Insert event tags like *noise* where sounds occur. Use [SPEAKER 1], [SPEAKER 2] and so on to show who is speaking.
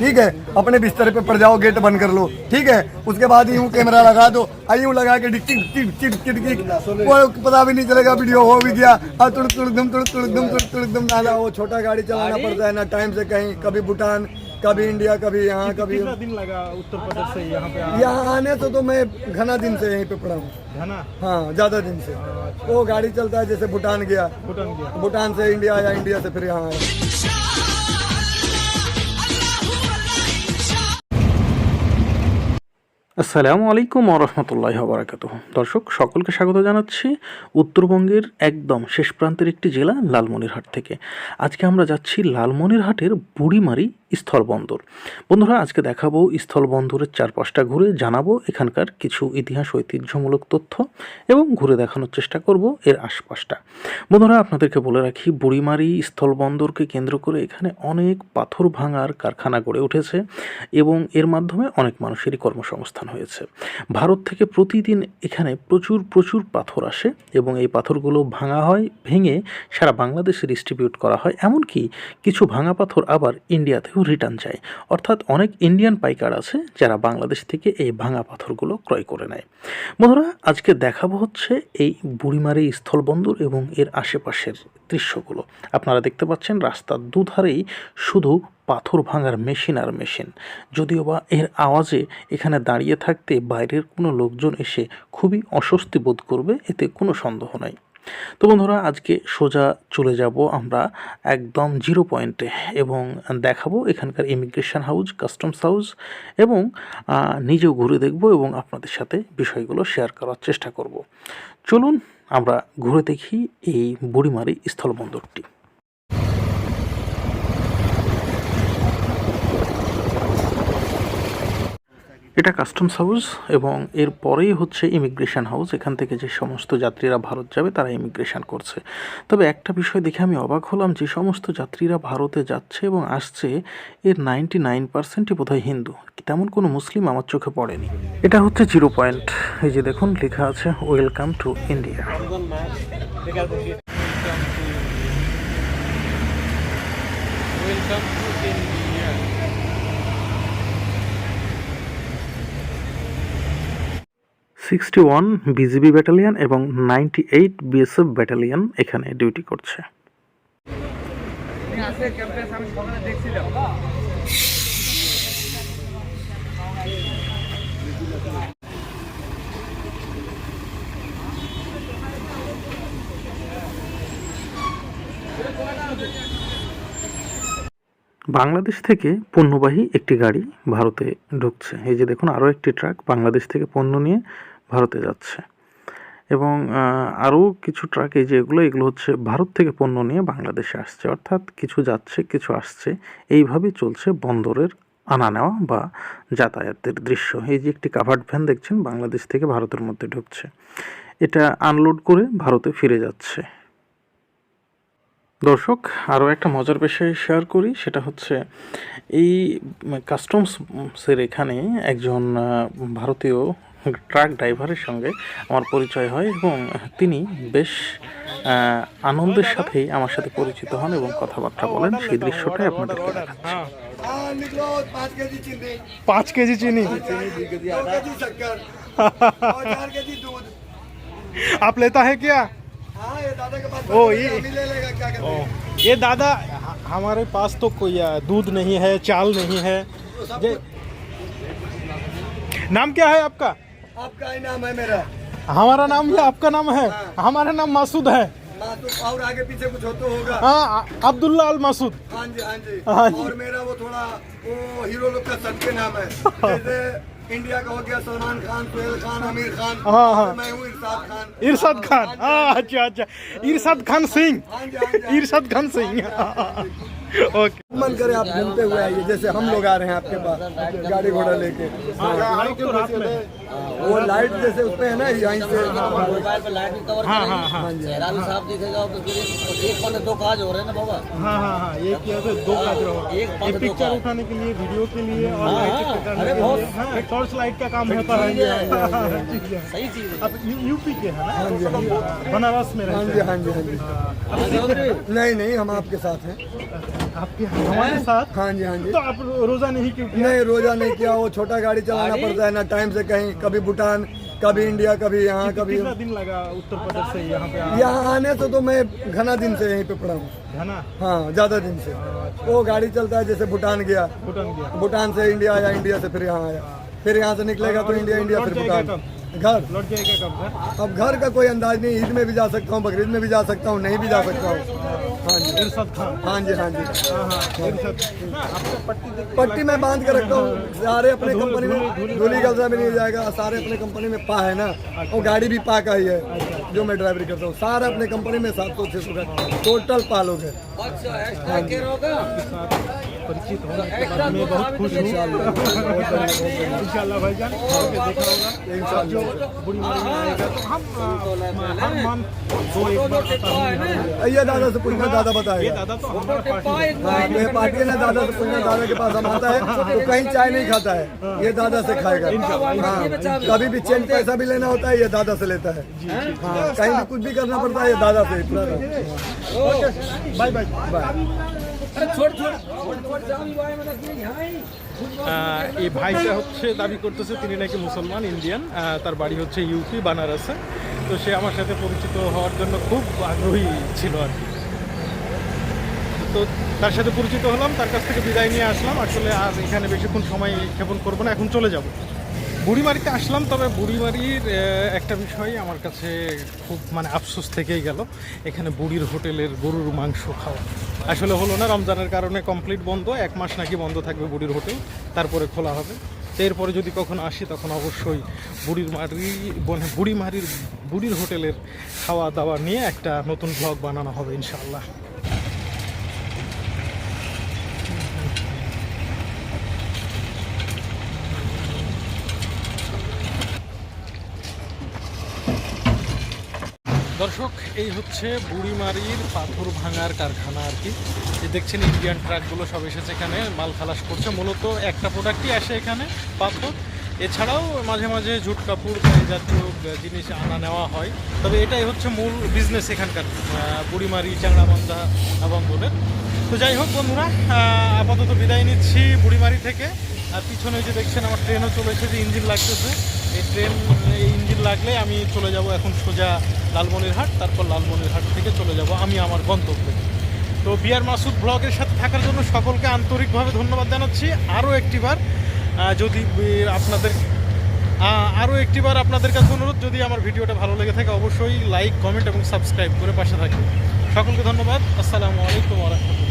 [SPEAKER 1] ठीक है? अपने बिस्तर पे पड़ जाओ गेट बंद कर लो। ठीक है? उसके बाद यूँ कैमरा लगा दो। यूँ लगा के डिक टिक टिक टिक टिक टिक। वो पता भी नहीं चलेगा वीडियो हो भी गया। और तुड़ तुड़ दम तुड़ तुड़ दम तुड़ तुड़ दम। नाला वो छोटा गाड़ी चलाना पड़ता है ना टाइम से कहीं। कभी भूटान कभी इंडिया कभी यहाँ कभी
[SPEAKER 2] दिन लगा उत्तर प्रदेश से यहाँ पे?
[SPEAKER 1] यहाँ आने से तो मैं घना दिन से यहीं पे पड़ा हूँ।
[SPEAKER 2] घना?
[SPEAKER 1] हाँ ज़्यादा दिन से। वो गाड़ी चलता है जैसे भूटान गया।
[SPEAKER 2] भूटान गया।
[SPEAKER 1] भूटान से इंडिया आया इंडिया से फिर यहाँ आया।
[SPEAKER 3] আসসালামু আলাইকুম রহমতুল্লাহ বারাকাত দর্শক, সকলকে স্বাগত জানাচ্ছি উত্তরবঙ্গের একদম শেষ প্রান্তের একটি জেলা, লালমনিরহাট থেকে। আজকে আমরা যাচ্ছি লালমনিরহাটের বুড়িমারি স্থলবন্দর। বন্ধুরা, আজকে দেখাবো স্থলবন্দরের চারপাশটা ঘুরে জানাব এখানকার কিছু ইতিহাস, ঐতিহ্যমূলক তথ্য এবং ঘুরে দেখানোর চেষ্টা করব এর আশপাশটা। বন্ধুরা, আপনাদেরকে বলে রাখি, বুড়িমারি স্থলবন্দরকে কেন্দ্র করে এখানে অনেক পাথর ভাঙার কারখানা গড়ে উঠেছে এবং এর মাধ্যমে অনেক মানুষেরই কর্মসংস্থান হয়েছে। ভারত থেকে প্রতিদিন এখানে প্রচুর প্রচুর পাথর আসে এবং এই পাথরগুলো ভাঙা হয়, ভেঙে সারা বাংলাদেশে ডিস্ট্রিবিউট করা হয়। এমনকি কিছু ভাঙা পাথর আবার ইন্ডিয়াতেও রিটার্ন যায়। অর্থাৎ অনেক ইন্ডিয়ান পাইকার আছে যারা বাংলাদেশ থেকে এই ভাঙা পাথরগুলো ক্রয় করে নেয়। বন্ধুরা, আজকে দেখাবো হচ্ছে এই বুড়িমারি স্থলবন্দর এবং এর আশেপাশের দৃশ্যগুলো। আপনারা দেখতে পাচ্ছেন রাস্তার দুধারেই শুধু পাথর ভাঙার মেশিন আর মেশিন। যদিও বা এর আওয়াজে এখানে দাঁড়িয়ে থাকতে বাইরের কোনো লোকজন এসে খুবই অস্বস্তি বোধ করবে, এতে কোনো সন্দেহ নাই। তো বন্ধুরা, আজকে সোজা চলে যাব আমরা একদম জিরো পয়েন্টে এবং দেখাবো এখানকার ইমিগ্রেশন হাউস কাস্টমস হাউস এবং নিজেও ঘুরে দেখব এবং আপনাদের সাথে বিষয়গুলো শেয়ার করার চেষ্টা করব। চলুন আমরা ঘুরে দেখি এই বুড়িমারি স্থলবন্দরটি। এটা কাস্টমস হাউস এবং এর পরেই হচ্ছে ইমিগ্রেশন হাউস। এখান থেকে যে সমস্ত যাত্রীরা ভারত যাবে, তারা ইমিগ্রেশন করছে। তবে একটা বিষয় দেখে আমি অবাক হলাম যে সমস্ত যাত্রীরা ভারতে যাচ্ছে এবং আসছে, এর নাইনটি নাইন পার্সেন্টই বোধহয় হিন্দু। তেমন কোনো মুসলিম আমার চোখে পড়েনি। এটা হচ্ছে জিরো পয়েন্ট। এই যে দেখুন, লেখা আছে welcome to India sixty one BGB battalion এবং নাইনটি এইট বিএসএফ ব্যাটালিয়ান এখানে ডিউটি করছে। বাংলাদেশ থেকে পণ্যবাহী একটি গাড়ি ভারতে ঢুকছে। এই যে দেখুন, আরও একটি ট্রাক বাংলাদেশ থেকে পণ্য নিয়ে ভারতে যাচ্ছে। এবং আরও কিছু ট্রাক এই যে এগুলো এগুলো হচ্ছে ভারত থেকে পণ্য নিয়ে বাংলাদেশে আসছে। অর্থাৎ কিছু যাচ্ছে, কিছু আসছে। এইভাবেই চলছে বন্দরের আনা নেওয়া বা যাতায়াতের দৃশ্য। এই যে একটি কাভার্ড ভ্যান দেখছেন, বাংলাদেশ থেকে ভারতের মধ্যে ঢুকছে। এটা আনলোড করে ভারতে ফিরে যাচ্ছে। দর্শক, আরও একটা মজার বিষয় শেয়ার করি, সেটা হচ্ছে এই কাস্টমসের এখানে একজন ভারতীয় ট্রাক ড্রাইভারের সঙ্গে আমার পরিচয় হয় এবং তিনি বেশ আহ, আনন্দের সাথেই আমার সাথে পরিচিত হন এবং কথাবার্তা বলেন সেই দৃশ্যটাই আপনাদেরকে দেখাচ্ছি
[SPEAKER 1] हाँ निकलो पाँच के जी चीनी
[SPEAKER 2] पाँच के जी चीनी
[SPEAKER 1] दो के जी शक्कर और चार के जी दूध
[SPEAKER 2] आप लेता है क्या
[SPEAKER 1] हाँ ये दादा के पास
[SPEAKER 2] ओ,
[SPEAKER 1] बैठे
[SPEAKER 2] ये-
[SPEAKER 1] हैं, हम ही ले लेगा क्या कहते हैं
[SPEAKER 2] ये दादा ह- हमारे पास तो कोई आ, दूध नहीं है चाल नहीं है
[SPEAKER 1] तो सब
[SPEAKER 2] ये- नाम क्या है आपका
[SPEAKER 1] आपका ही नाम है मेरा।
[SPEAKER 2] हमारा नाम या आपका नाम है? हमारा नाम मासूद है।
[SPEAKER 1] और आगे पीछे कुछ हो तो होगा।
[SPEAKER 2] हाँ अब्दुल्ला अल मासूद।
[SPEAKER 1] हाँ जी हाँ जी।
[SPEAKER 2] हाँ जी।
[SPEAKER 1] और मेरा वो थोड़ा वो हीरो लोग का सब के नाम है। *laughs* जैसे इंडिया का हो गया सलमान खान सोहेल खान आमिर खान।
[SPEAKER 2] हाँ, हाँ।
[SPEAKER 1] मैं हूँ इरशाद खान।
[SPEAKER 2] इरशाद खान। हाँ अच्छा अच्छा। इरशाद खान सिंह।
[SPEAKER 1] हाँ हाँ हाँ
[SPEAKER 2] इरशाद खान सिंह। *laughs* ओके।
[SPEAKER 1] मन करे आप घूमते हुए आइए जैसे हम लोग आ रहे हैं आपके पास गाड़ी घोड़ा लेके
[SPEAKER 2] तो
[SPEAKER 1] वो लाइट जैसे उसपे है ना यहीं से
[SPEAKER 4] मोबाइल पे लाइट कवर
[SPEAKER 2] हाँ,
[SPEAKER 4] करेंगे।
[SPEAKER 2] हाँ, हाँ।
[SPEAKER 4] चेहरा भी साफ़ दिखेगा तो एक- एक दो काज हो रहे हैं ना बाबा
[SPEAKER 2] हाँ हाँ हाँ ये तो दो काज रहो
[SPEAKER 4] एक
[SPEAKER 2] ये
[SPEAKER 4] पंख दो
[SPEAKER 2] पिक्चर उठाने के लिए वीडियो के लिए और
[SPEAKER 4] हाँ, हाँ,
[SPEAKER 2] हाँ टॉर्च लाइट का काम होता है
[SPEAKER 4] ठीक है।
[SPEAKER 2] ठीक है
[SPEAKER 4] सही चीज़ है
[SPEAKER 2] यूपी के हैं ना बनारस में
[SPEAKER 1] हाँ
[SPEAKER 2] रहते हैं
[SPEAKER 1] हाँ जी हाँ जी
[SPEAKER 4] हाँ, चौधरी।
[SPEAKER 1] नहीं नहीं हम आपके साथ हैं
[SPEAKER 2] आपके हमारे साथ
[SPEAKER 1] हाँ? जी हाँ जी।
[SPEAKER 2] तो आप रोजा नहीं क्यों किया?
[SPEAKER 1] नहीं रोजा नहीं किया। वो छोटा गाड़ी चलाना पड़ता है ना टाइम से कहीं कभी भूटान कभी इंडिया कभी यहाँ कभी
[SPEAKER 2] कितना दिन लगा उत्तर प्रदेश से यहाँ पे आने?
[SPEAKER 1] यहाँ आने से तो मैं घना दिन से यहीं पे पड़ा हूँ।
[SPEAKER 2] घना?
[SPEAKER 1] हाँ ज़्यादा दिन से। वो गाड़ी चलता है जैसे भूटान गया।
[SPEAKER 2] भूटान गया।
[SPEAKER 1] भूटान से इंडिया आया इंडिया से फिर यहाँ आया। फिर यहाँ से निकलेगा तो इंडिया इंडिया फिर भूटान। घर।
[SPEAKER 2] लौट जाएगा कब घर?
[SPEAKER 1] अब घर का कोई अंदाज नहीं ईद में भी जा सकता हूँ बकरीद में भी जा सकता हूँ नहीं भी जा सकता हूँ। हाँ जी।
[SPEAKER 2] इरशाद खान।
[SPEAKER 1] हाँ जी हाँ जी।
[SPEAKER 2] हाँ हाँ इरशाद हाँ, पट्टी
[SPEAKER 1] में बाँध के रखता हूँ। सारे अपने कंपनी में धूली गलसा भी नहीं जाएगा। सारे अपने कंपनी में पा है ना। और गाड़ी भी पा का ही है जो मैं ड्राइवरी करता हूँ। सारा अपने कंपनी में सात सौ छः सौ का टोटल पा लोग। है
[SPEAKER 4] अच्छा एक्स्ट्रा केयर होगा
[SPEAKER 2] आपके साथ परिचित होने के बाद मैं बहुत खुश हूँ। इंशाल्लाह। भाईजान आके देखा होगा। आप जो आएगा तो हम दो एक बार
[SPEAKER 1] ये दादा से पूछना दादा
[SPEAKER 2] ये
[SPEAKER 1] बताएगा
[SPEAKER 2] दादा तो हमारा पार्टी है
[SPEAKER 1] हाँ तो ये पार्टी है ना दादा से पूछना दादा के पास हम आता है तो कहीं चाय नहीं खाता है ये दादा से खाएगा हाँ कभी भी चेंज पैसा भी लेना होता है ये दादा से लेता है हाँ कहीं भी कुछ भी करना पड़ता है ये दादा से इतना
[SPEAKER 2] बाय बाय
[SPEAKER 1] बाय
[SPEAKER 4] अरे छोड़ छोड़ छोड़ छोड़ जामी भाई मतलब कि यहाँ ही
[SPEAKER 2] আহ, এই ভাইটা হচ্ছে দাবি করতেছে তিনি নাকি মুসলমান ইন্ডিয়ান আহ, তার বাড়ি হচ্ছে ইউপি বানারসে তো সে আমার সাথে পরিচিত হওয়ার জন্য খুব আগ্রহী ছিল আর কি তো তার সাথে পরিচিত হলাম, তার কাছ থেকে বিদায় নিয়ে আসলাম। আসলে আর এখানে বেশিক্ষণ সময় ক্ষেপণ করব না, এখন চলে যাব। বুড়িমারিতে আসলাম, তবে বুড়িমারির একটা বিষয় আমার কাছে খুব মানে আফসোস থেকেই গেল। এখানে বুড়ির হোটেলের গরুর মাংস খাওয়া। আসলে হলো না, রমজানের কারণে কমপ্লিট বন্ধ, এক মাস নাকি বন্ধ থাকবে বুড়ির হোটেল, তারপরে খোলা হবে। এরপরে যদি কখনো আসি, তখন অবশ্যই বুড়ির মারি মানে বুড়িমারির, বুড়ির হোটেলের খাওয়া দাওয়া নিয়ে একটা নতুন ব্লগ বানানো হবে, ইনশাআল্লাহ। দর্শক, এই হচ্ছে বুড়িমারির পাথর ভাঙার কারখানা আর কি। দেখছেন ইন্ডিয়ান ট্রাকগুলো সব এসেছে এখানে, মাল খালাস করছে। মূলত একটা প্রোডাক্টই আসে এখানে, পাথর। এছাড়াও মাঝে মাঝে জুট কাপড় জাতীয় জিনিস আনা নেওয়া হয়। তবে এটাই হচ্ছে মূল বিজনেস এখানকার বুড়িমারি চাংড়াবান্ধা বন্দরের তো যাই হোক বন্ধুরা আপাতত বিদায় নিচ্ছি বুড়িমারি থেকে। আর পিছনে যে দেখছেন আমার ট্রেনও চলে এসেছে ইঞ্জিন লাগতেছে। এই ট্রেন এই ইঞ্জিন লাগলে আমি চলে যাব এখন সোজা লালমনিরহাট, তারপর লালমনিরহাট থেকে চলে যাব আমি আমার গন্তব্যে। তো বিয়ার মাসুদ ব্লগের সাথে থাকার জন্য সকলকে আন্তরিকভাবে ধন্যবাদ জানাচ্ছি। আরও একটিবার যদি আপনাদের আরও একটিবার আপনাদের কাছে অনুরোধ, যদি আমার ভিডিওটা ভালো লেগে থাকে, অবশ্যই লাইক, কমেন্ট এবং সাবস্ক্রাইব করে পাশে থাকবেন। সকলকে ধন্যবাদ। আসসালামু আলাইকুম রহমতুল্লাহ।